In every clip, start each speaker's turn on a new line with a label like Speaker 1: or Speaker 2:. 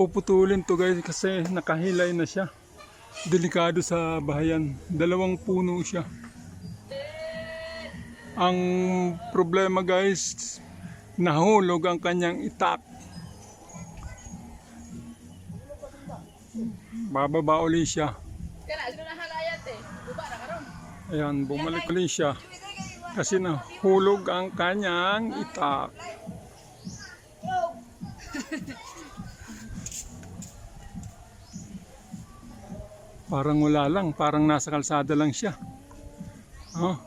Speaker 1: puputulin to guys kasi nakahilay na siya. Delikado sa bahayan. Dalawang puno siya. Ang problema guys, nahulog ang kanyang itak. Bababa uli siya. Ayan, bumalik uli siya. Kasi nahulog ang kanyang itak. Parang wala lang, parang nasa kalsada lang siya. Oh.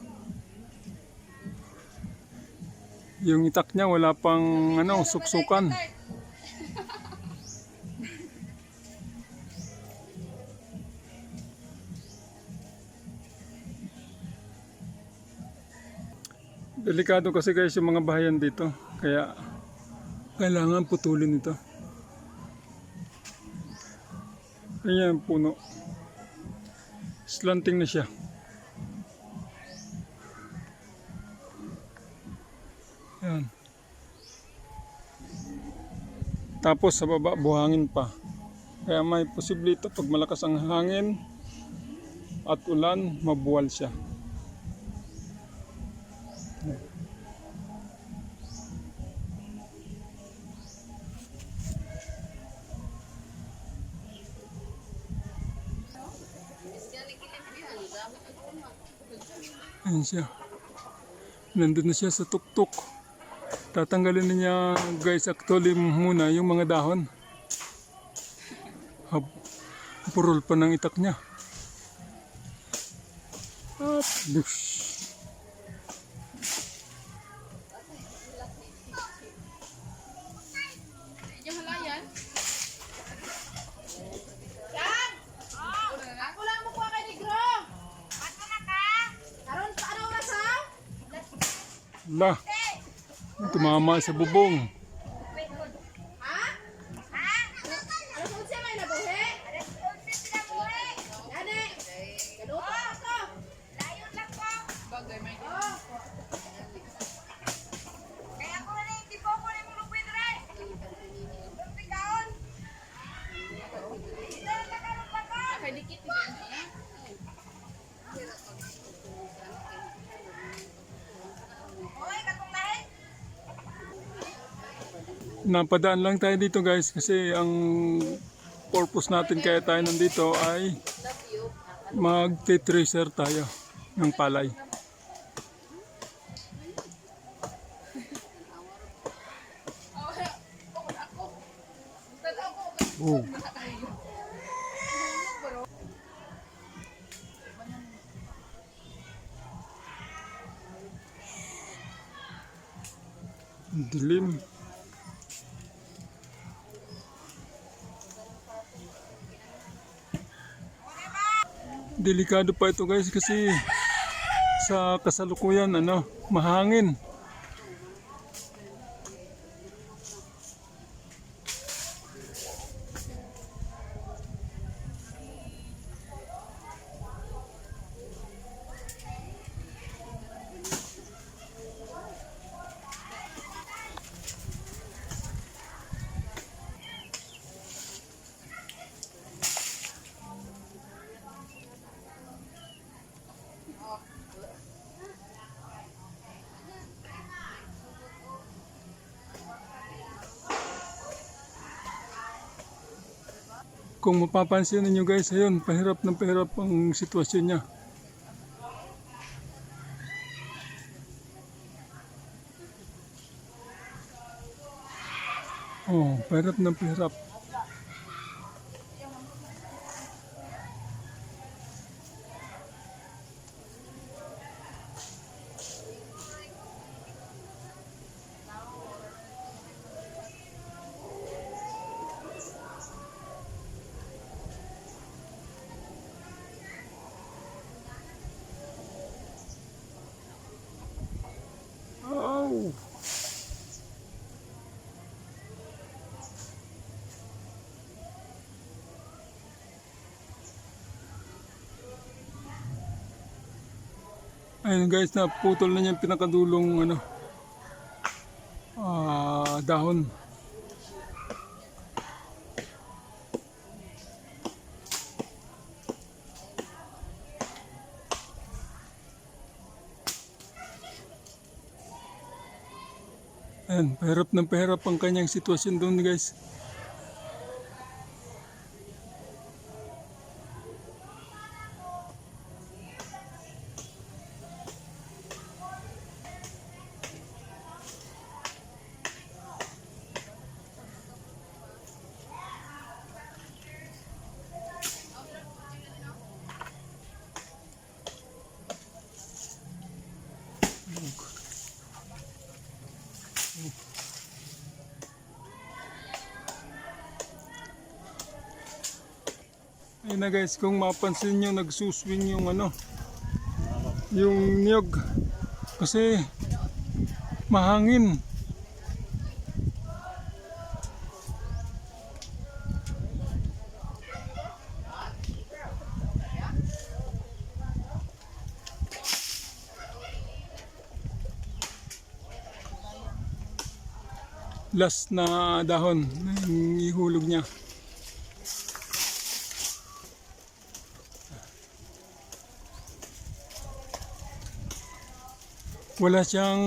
Speaker 1: Yung itak niya wala pang ano, suksukan. Delikado kasi guys yung mga bahayan dito. Kaya kailangan putulin ito. Ayan puno. Slanting na siya. Ayan. Tapos sa baba buhangin pa. Kaya may posible ito pag malakas ang hangin at ulan, mabuwal siya. Ayan siya. Nandun na siya sa tuktok. Tatanggalin na niya guys actually muna yung mga dahon. Hab purol pa ng itak niya. At bush. La. Tumama sa bubong. Napadaan lang tayo dito guys kasi ang purpose natin kaya tayo nandito ay mag-tracer tayo ng palay. Oh. Dilim. Delikado pa ito guys kasi sa kasalukuyan ano, mahangin. Kung mapapansin ninyo guys, ayun, pahirap ng pahirap ang sitwasyon niya. Oh, pahirap ng pahirap. Ayun guys, naputol na niya yung pinakadulong ano, uh, dahon. Ayan, pahirap ng pahirap ang kanyang sitwasyon doon guys. Ayun na guys, kung mapansin nyo, nagsuswing yung ano, yung niyog. Kasi mahangin. Last na dahon yung ihulog niya. Wala siyang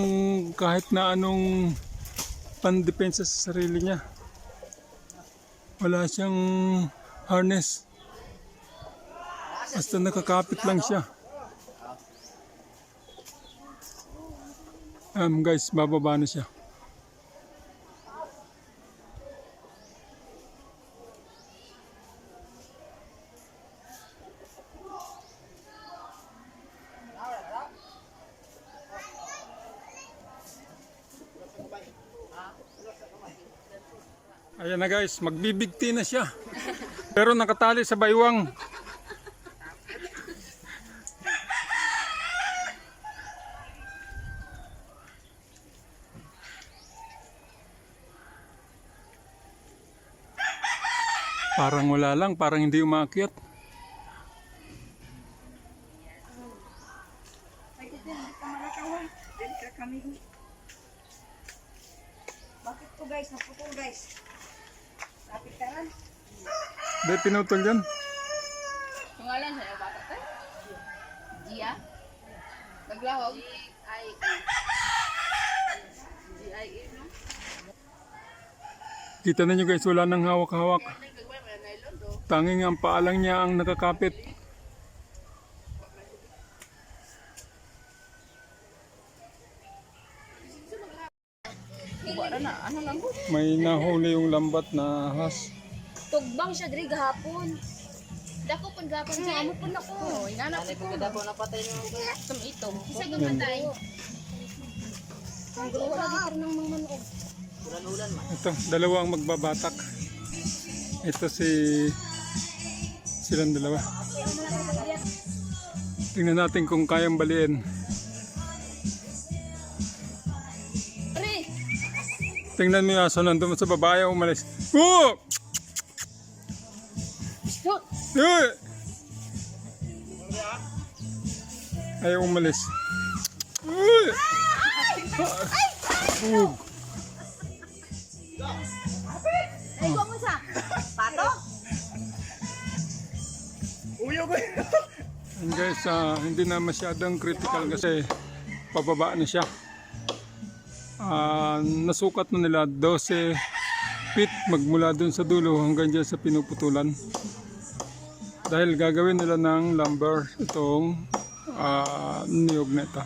Speaker 1: kahit na anong pandepensa sa sarili niya. Wala siyang harness. Basta nakakapit lang siya. Um, guys, bababa na siya. Ayan na guys, magbibigti na siya. Pero nakatali sa baywang. Parang wala lang, parang hindi umakyat.
Speaker 2: Bakit po guys? Naputol guys.
Speaker 1: Hindi, pinutol yan.
Speaker 3: Pangalan sa iyo bata tayo? Gia? Naglahog? G-I-E. G-I-E, no?
Speaker 1: Kita ninyo guys, wala nang hawak-hawak. Tanging ang paalang niya ang nakakapit. May nahuli yung lambat na ahas.
Speaker 4: Tugbang siya diri gahapon. Dako pun gahapon siya. Amo pun ako.
Speaker 3: Inanap ko. Kada po napatay ng itom-itom.
Speaker 4: Isa gamatay. Ang gulo lagi ka ng mga manog.
Speaker 3: Ulan-ulan man.
Speaker 1: Ito, dalawa ang magbabatak. Ito si silang dalawa. Tingnan natin kung kayang baliin. Tingnan mo yung aso nandun sa babae umalis. Oh!
Speaker 4: shoot.
Speaker 1: Eh! Ayaw umalis. Uy! Ug!
Speaker 2: Ay, ko mo sa. Pato?
Speaker 1: And guys, ah, hindi na masyadong critical kasi pababa na siya. Ah, nasukat na nila 12 feet magmula dun sa dulo hanggang dyan sa pinuputulan. Dahil gagawin nila ng lumber itong ah, niyog ito.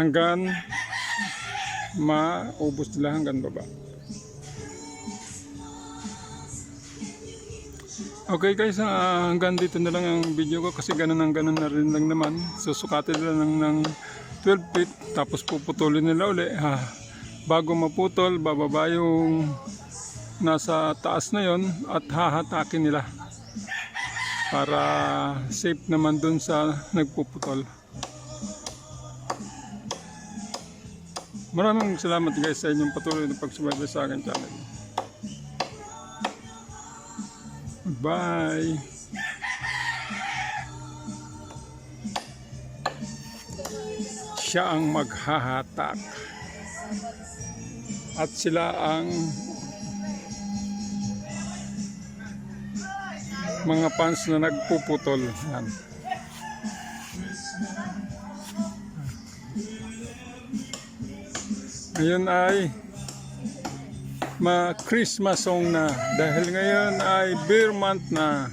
Speaker 1: Hanggang maubos nila hanggang baba. Okay guys, ah, hanggang dito na lang ang video ko kasi ganun ang ganun na rin lang naman. Susukatin lang ng 12 feet tapos puputulin nila uli. Ha, bago maputol, bababa yung nasa taas na yon at hahatakin nila para safe naman dun sa nagpuputol. Maraming salamat guys sa inyong patuloy na pagsubaybay sa akin channel. Bye! Siya ang maghahatak. At sila ang mga fans na nagpuputol. Yan. Ngayon ay ma Christmas song na dahil ngayon ay beer month na.